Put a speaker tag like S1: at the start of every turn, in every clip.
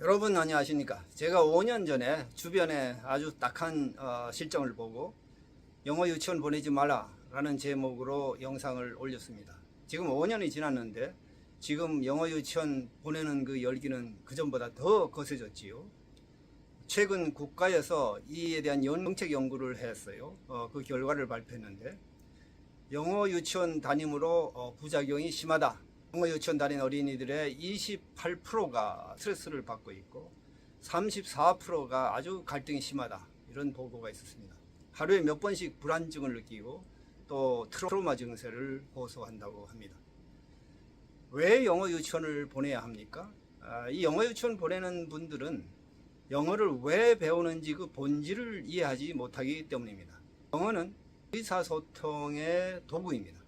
S1: 여러분 안녕하십니까? 제가 5년 전에 주변에 아주 딱한 어, 실정을 보고 영어 유치원 보내지 마라라는 제목으로 영상을 올렸습니다. 지금 5년이 지났는데 지금 영어 유치원 보내는 그 열기는 그전보다 더 거세졌지요. 최근 국가에서 이에 대한 연- 정책 연구를 했어요. 어, 그 결과를 발표했는데 영어 유치원 담임으로 어, 부작용이 심하다. 유치원 다닌 어린이들의 28%가 스트레스를 받고 있고 34%가 아주 갈등이 심하다. 이런 보고가 있었습니다. 하루에 몇 번씩 불안증을 느끼고 또 트라우마 증세를 호소한다고 합니다. 왜 영어 유치원을 보내야 합니까? 아, 이 영어 유치원 보내는 분들은 영어를 왜 배우는지 그 본질을 이해하지 못하기 때문입니다. 영어는 의사소통의 도구입니다.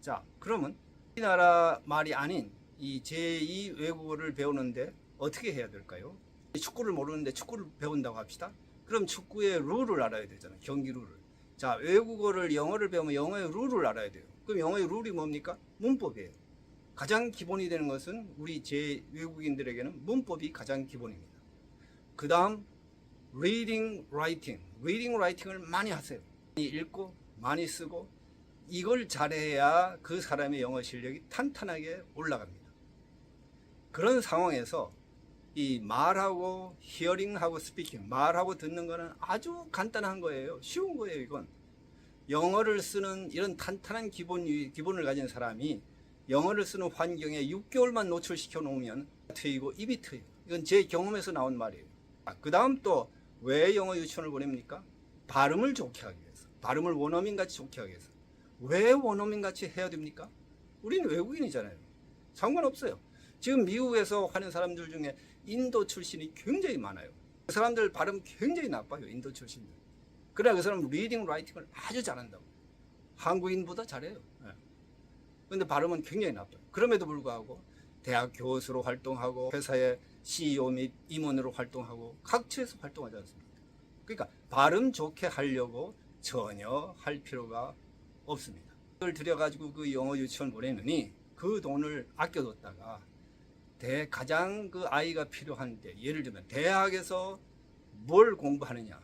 S1: 자, 그러면 우리나라 말이 아닌 이 제2 외국어를 배우는데 어떻게 해야 될까요? 축구를 모르는데 축구를 배운다고 합시다. 그럼 축구의 룰을 알아야 되잖아요. 경기 룰을. 자, 외국어를 영어를 배우면 영어의 룰을 알아야 돼요. 그럼 영어의 룰이 뭡니까? 문법이에요. 가장 기본이 되는 것은 우리 제 외국인들에게는 문법이 가장 기본입니다. 그 다음 reading, writing. reading, writing을 많이 하세요. 많이 읽고 많이 쓰고 이걸 잘해야 그 사람의 영어 실력이 탄탄하게 올라갑니다. 그런 상황에서 이 말하고 히어링하고 스피킹 말하고 듣는 거는 아주 간단한 거예요. 쉬운 거예요, 이건. 영어를 쓰는 이런 탄탄한 기본 기본을 가진 사람이 영어를 쓰는 환경에 6개월만 노출시켜 놓으면 트이고 입이 트여요. 이건 제 경험에서 나온 말이에요. 아, 그 다음 또 왜 영어 유치원을 보냅니까? 발음을 좋게 하기 위해서. 발음을 원어민 같이 좋게 하기 위해서. 왜 원어민 같이 해야 됩니까? 우리는 외국인이잖아요. 상관없어요. 지금 미국에서 하는 사람들 중에 인도 출신이 굉장히 많아요. 그 사람들 발음 굉장히 나빠요. 인도 출신들. 그래 그 사람 리딩 라이팅을 아주 잘한다고. 한국인보다 잘해요. 그런데 발음은 굉장히 나빠요. 그럼에도 불구하고 대학 교수로 활동하고 회사의 CEO 및 임원으로 활동하고 각처에서 활동하지 않습니까? 그러니까 발음 좋게 하려고 전혀 할 필요가 없습니다. 그걸 들여가지고 그 영어 유치원 보내느니 그 돈을 아껴뒀다가 대 가장 그 아이가 필요한 때 예를 들면 대학에서 뭘 공부하느냐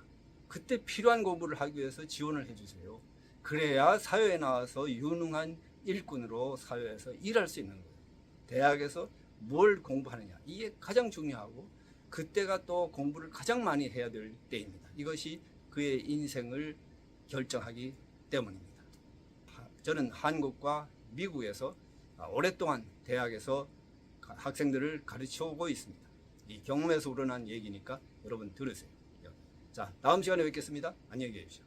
S1: 그때 필요한 공부를 하기 위해서 지원을 해주세요. 그래야 사회에 나와서 유능한 일꾼으로 사회에서 일할 수 있는 거예요. 대학에서 뭘 공부하느냐 이게 가장 중요하고 그때가 또 공부를 가장 많이 해야 될 때입니다. 이것이 그의 인생을 결정하기 때문입니다. 하- 저는 한국과 미국에서 아, 오랫동안 대학에서 가- 학생들을 가르쳐 오고 있습니다. 이 경험에서 우러난 얘기니까 여러분 들으세요. 자, 다음 시간에 뵙겠습니다. 안녕히 계십시오.